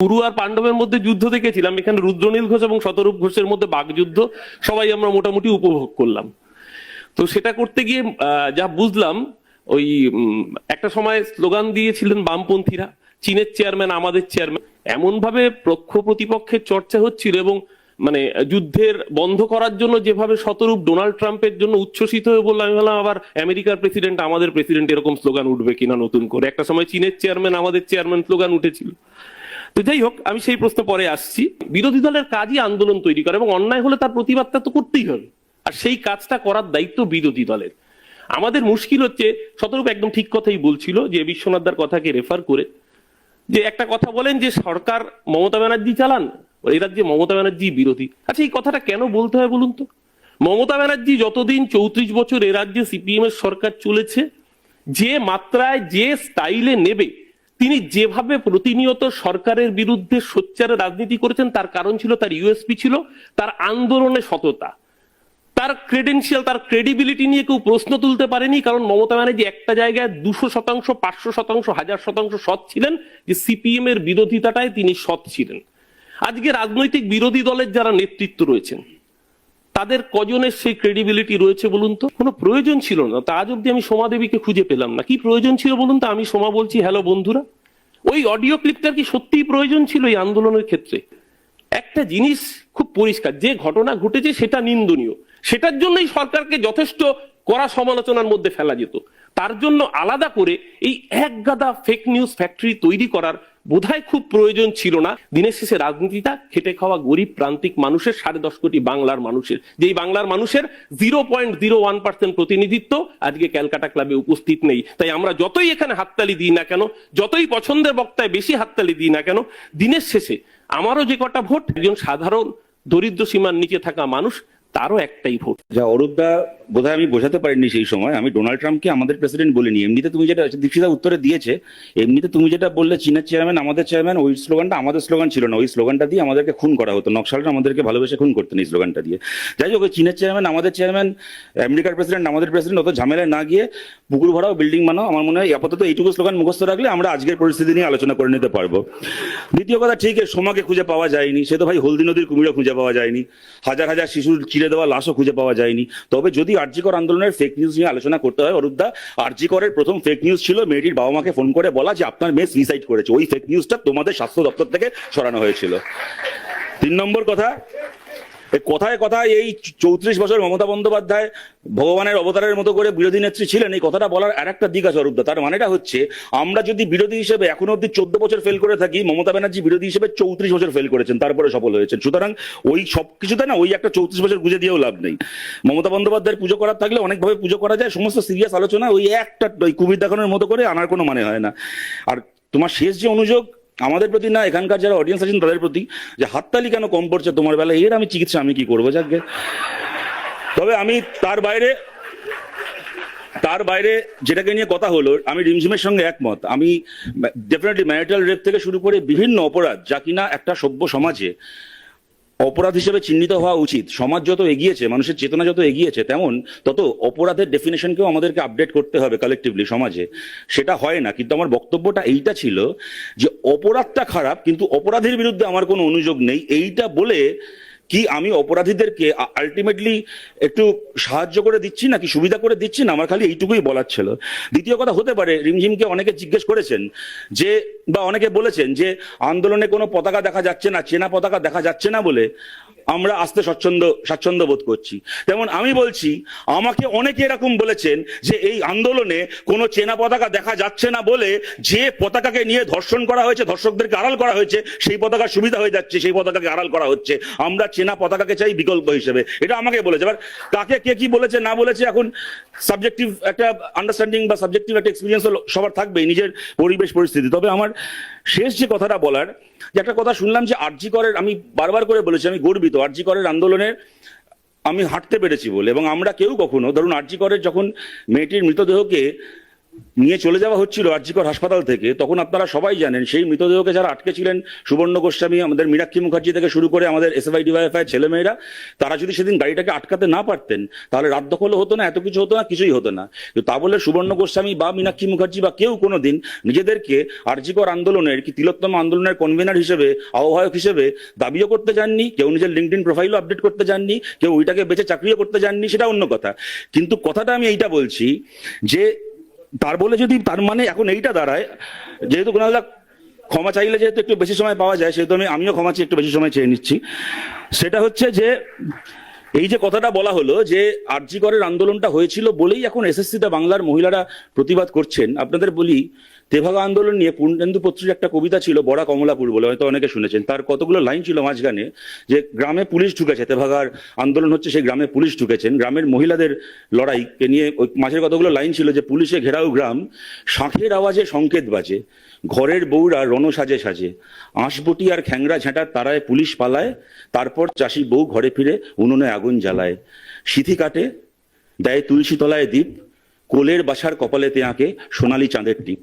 গুরু আর পাণ্ডবের মধ্যে যুদ্ধ দেখেছিলাম। এখানে রুদ্রনীল ঘোষ এবং শতরূপ ঘোষের মধ্যে বাগযুদ্ধ, সবাই আমরা মোটামুটি উপভোগ করলাম। তো সেটা করতে গিয়ে যা বুঝলাম, ওই একটা সময় স্লোগান দিয়েছিলেন বামপন্থীরা, চীনের চেয়ারম্যান, আমাদের চেয়ারম্যান। এমন ভাবে পক্ষ প্রতিপক্ষের চর্চা হচ্ছিল এবং মানে যুদ্ধের বন্ধ করার জন্য যেভাবে শতরূপ ডোনাল্ড ট্রাম্পের জন্য উচ্ছ্বসিত হয়ে বললাম, আমি ভাবলাম আবার আমেরিকার প্রেসিডেন্ট, আমাদের প্রেসিডেন্ট এরকম স্লোগান উঠবে কিনা নতুন করে? একটা সময় চীনের চেয়ারম্যান, আমাদের চেয়ারম্যান স্লোগান উঠেছিল। তো যাই হোক, আমি সেই প্রশ্ন পরে আসছি। বিরোধী দলের কাজই আন্দোলন তৈরি করে এবং অন্যায় হলে তার প্রতিবাদটা তো করতেই হবে। আর সেই কাজটা করার দায়িত্ব বিরোধী দলের। আমাদের মুশকিল হচ্ছে, শতরূপ একদম ঠিক কথাই বলছিল যে বিশ্বনাথদার কথাকে রেফার করে। যে একটা কথা বলেন যে সরকার মমতা ব্যানার্জি চালান, এই রাজ্যে মমতা ব্যানার্জি বিরোধী। আচ্ছা এই কথাটা কেন বলতে হয় বলুন তো? মমতা ব্যানার্জি যতদিন চৌত্রিশ বছর এ রাজ্যে সিপিএম এর সরকার চলেছে, যে মাত্রায়, যে স্টাইলে নেবে তিনি যেভাবে প্রতিনিয়ত সরকারের বিরুদ্ধে সোচ্চারে রাজনীতি করেছেন, তার কারণ ছিল তার ইউএসপি ছিল, তার আন্দোলনে সততা। তার ক্রেডেন্সিয়াল তার ক্রেডিবিলিটি নিয়ে কেউ প্রশ্ন তুলতে পারেনি, কারণ মমতা ব্যানার্জি একটা জায়গায় দুশো শতাংশ, পাঁচশো শতাংশ, হাজার শতাংশ সৎ ছিলেন, যে সিপিএম এর বিরোধিতাটায় তিনি সৎ ছিলেন। আজকে রাজনৈতিক বিরোধী দলের যারা নেতৃত্ব রয়েছেন তাদের কজনের সেই ক্রেডিবিলিটি রয়েছে বলুন তো? কোনো প্রয়োজন ছিল না। তা আজ অব্দি আমি সোমা দেবীকে খুঁজে পেলাম না। কি প্রয়োজন ছিল বলুন তো? আমি সোমা বলছি, হ্যালো বন্ধুরা, ওই অডিও ক্লিপটার কি সত্যিই প্রয়োজন ছিল এই আন্দোলনের ক্ষেত্রে? একটা জিনিস খুব পরিষ্কার, যে ঘটনা ঘটেছে সেটা নিন্দনীয়। সেটার জন্যই সরকারকে যথেষ্ট কড়া সমালোচনার মধ্যে ফেলা যেত। তার জন্য আলাদা করে এই এক গাদা ফেক নিউজ ফ্যাক্টরি তৈরি করার বোধহয় খুব প্রয়োজন ছিল না। দিনের শেষে রাজনীতিটা খেটে খাওয়া গরিব প্রান্তিক মানুষের, সাড়ে দশ কোটি বাংলার মানুষের। যেই বাংলার মানুষের zero point zero one percent প্রতিনিধিত্ব আজকে ক্যালকাটা ক্লাবে উপস্থিত নেই। তাই আমরা যতই এখানে হাততালি দিই না কেন, যতই পছন্দের বক্তায় বেশি হাততালি দিই না কেন, দিনের শেষে আমারও যে কটা ভোট, একজন সাধারণ দরিদ্র সীমার নিচে থাকা মানুষ, তারও একটাই ভোট। যা অরূপদা বোধহয় আমি বোঝাতে পারিনি সেই সময়। আমি ডোনাল্ড ট্রাম্পকে আমাদের প্রেসিডেন্ট বলিনি। এমনিতে তুমি যেটা দীক্ষিতা উত্তরে দিয়েছে, এমনিতে তুমি যেটা বললে, চীনের চেয়ারম্যান আমাদের চেয়ারম্যান ওই স্লোগানটা আমাদের স্লোগান ছিল না। ওই স্লোগানটা দিয়ে আমাদেরকে খুন করা হতো। নকশালরা আমাদেরকে ভালোবেসে খুন করতেন এই স্লোগানটা দিয়ে। যাই হোক চীনের চেয়ারম্যান আমাদের চেয়ারম্যান আমেরিকার প্রেসিডেন্ট আমাদের প্রেসিডেন্ট অত ঝামেলায় না গিয়ে পুকুর ভরাও বিল্ডিং বানাও, আমার মনে হয় আপাতত এইটুকু স্লোগান মুখস্থ রাখলে আমরা আজকের পরিস্থিতি নিয়ে আলোচনা করে নিতে পারব। দ্বিতীয় কথা ঠিক এ সোমাকে খুঁজে পাওয়া যায়নি। সে তো ভাই হলদি নদীর কুমিরও খুঁজে পাওয়া যায়নি। হাজার হাজার শিশুর চিড়ে দেওয়া লাশও খুঁজে পাওয়া যায়নি। তবে যদি আরজিকর আন্দোলনের ফেক নিউজ নিয়ে আলোচনা করতে হয় অরূপদা আরজিকরের প্রথম ফেক নিউজ ছিল মেয়েটির বাবা মাকে ফোন করে বলা যে আপনার মেয়ে সুইসাইড করেছে। ওই ফেক নিউজটা তোমাদের স্বাস্থ্য দপ্তর থেকে সরানো হয়েছিল। তিন নম্বর কথা কথায় কথায় এই চৌত্রিশ বছর মমতা বন্দ্যোপাধ্যায় ভগবানের অবতারের মতো করে বিরোধী নেত্রী ছিলেন, এই কথাটা বলার আর একটা দিক আছে অরূপদা। তার মানেটা হচ্ছে, আমরা যদি বিরোধী হিসেবে এখনও অব্দি চোদ্দ বছর ফেল করে থাকি, মমতা ব্যানার্জি বিরোধী হিসেবে চৌত্রিশ বছর ফেল করেছেন, তারপরে সফল হয়েছেন। সুতরাং ওই সব কিছুতে না, ওই একটা চৌত্রিশ বছর গুঁজে দিয়েও লাভ নেই। মমতা বন্দ্যোপাধ্যায়ের পুজো করার থাকলে অনেকভাবে পুজো করা যায়, সমস্ত সিরিয়াস আলোচনা ওই একটা ওই কুমির দেখানোর মতো করে আনার কোনো মানে হয় না। আর তোমার শেষ যে অনুযোগ আমাদের প্রতি না, এখানকার যারা অডিয়েন্স আছেন তাদের প্রতি যে হাততালি কেন কম পড়ছে তোমার বেলা এর আমি চিকিৎসা আমি কি করব যাকে? তবে আমি তার বাইরে তার বাইরে যেটাকে নিয়ে কথা হলো, আমি রিমঝিমের সঙ্গে একমত। আমি ডেফিনেটলি ম্যারিটাল রেপ থেকে শুরু করে বিভিন্ন অপরাধ, যা কিনা একটা সভ্য সমাজে অপরাধ হিসেবে চিহ্নিত হওয়া উচিত। সমাজ যত এগিয়েছে, মানুষের চেতনা যত এগিয়েছে, তেমন তত অপরাধের ডেফিনেশনকেও আমাদেরকে আপডেট করতে হবে কালেকটিভলি সমাজে। সেটা হয় না, কিন্তু আমার বক্তব্যটা এইটা ছিল যে অপরাধটা খারাপ, কিন্তু অপরাধের বিরুদ্ধে আমার কোনো অনুযোগ নেই। এইটা বলে কি আমি অপরাধীদেরকে আলটিমেটলি একটু সাহায্য করে দিচ্ছি নাকি সুবিধা করে দিচ্ছি না? আমার খালি এইটুকুই বলার ছিল। দ্বিতীয় কথা হতে পারে, রিমঝিমকে অনেকে জিজ্ঞেস করেছেন যে, বা অনেকে বলেছেন যে, আন্দোলনে কোনো পতাকা দেখা যাচ্ছে না, চেনা পতাকা দেখা যাচ্ছে না বলে। আমরা আসতে স্বচ্ছন্দ, স্বাচ্ছন্দ্য বোধ করছি। তেমন আমি বলছি, আমাকে অনেকে এরকম বলেছেন যে এই আন্দোলনে কোনো চেনা পতাকা দেখা যাচ্ছে না বলে যে পতাকাকে নিয়ে ধর্ষণ করা হয়েছে, ধর্ষকদেরকে আড়াল করা হয়েছে, সেই পতাকার সুবিধা হয়ে যাচ্ছে, সেই পতাকাকে আড়াল করা হচ্ছে। আমরা চেনা পতাকাকে চাই বিকল্প হিসেবে। এটা আমাকে বলেছে। এবার কাকে কে কি বলেছে, না বলেছে, এখন সাবজেক্টিভ একটা আন্ডারস্ট্যান্ডিং বা সাবজেক্টিভ একটা এক্সপিরিয়েন্স সবার থাকবেই, নিজের পরিবেশ, পরিস্থিতি। তবে আমার শেষ যে কথাটা বলার, যে একটা কথা শুনলাম যে আরজি করের, আমি বারবার করে বলেছি, আমি গর্বিত, আরজি করের আন্দোলনের আমি হাঁটতে পেরেছি বলে। এবং আমরা কেউ কখনো, ধরুন আরজি করের যখন মেয়েটির মৃতদেহকে নিয়ে চলে যাওয়া হচ্ছিল আরজিকর হাসপাতাল থেকে, তখন আপনারা সবাই জানেন সেই মৃতদেহকে যারা আটকে ছিলেন সুবর্ণ গোস্বামী, আমাদের মীনাক্ষী মুখার্জি থেকে শুরু করে আমাদের এসএফআই ডিওয়াইএফআই ছেলেমেয়েরা, তারা যদি সেদিন গাড়িটাকে আটকাতে না পারতেন, তাহলে রাত দখলও হতো না, এত কিছু হতো না, কিছুই হতো না। তা বলে সুবর্ণ গোস্বামী বা মীনাক্ষী মুখার্জি বা কেউ কোনোদিন নিজেদেরকে আরজিকর আন্দোলনের, কি তিলোত্তম আন্দোলনের কনভেনার হিসেবে, আহ্বায়ক হিসেবে দাবিও করতে যাননি, কেউ নিজের লিঙ্কডিন প্রোফাইলও আপডেট করতে যাননি, কেউ ওইটাকে বেঁচে চাকরিও করতে যাননি, সেটা অন্য কথা। কিন্তু কথাটা আমি এইটা বলছি যে তার বলে যদি তার মানে এখন এইটা দাঁড়ায়, যেহেতু কোনালদা ক্ষমা চাইলে যেহেতু একটু বেশি সময় পাওয়া যায়, সেহেতু আমি আমিও ক্ষমা চেয়ে একটু বেশি সময় চেয়ে নিচ্ছি। সেটা হচ্ছে যে এই যে কথাটা বলা হলো যে আরজিকরের আন্দোলনটা হয়েছিল বলেই এখন এসএসসিতে বাংলার মহিলারা প্রতিবাদ করছেন, আপনাদের বলি, তেভাগা আন্দোলন নিয়ে পূর্ণেন্দু পত্রীর একটা কবিতা ছিল বড়া কমলাপুর বলে, হয়তো অনেকে শুনেছেন, তার কতগুলো লাইন ছিল মাঝখানে যে গ্রামে পুলিশ ঢুকেছে, তেভাগার আন্দোলন হচ্ছে সেই গ্রামে পুলিশ ঢুকেছেন, গ্রামের মহিলাদের লড়াইকে নিয়ে ওই মাঝের কতগুলো লাইন ছিল যে পুলিশে ঘেরাও গ্রাম, শাঁখের আওয়াজে সংকেত বাজে, ঘরের বউরা রণ সাজে সাজে, আঁশবটি আর খ্যাংরা ঝাঁটার তারায় পুলিশ পালায়, তারপর চাষি বউ ঘরে ফিরে উনুনে আগুন জ্বালায়। সিথি কাটে, দেয় তুলসী তলায় দ্বীপ কোলের বাসার কপালেতে আঁকে সোনালি চাঁদের টিপ।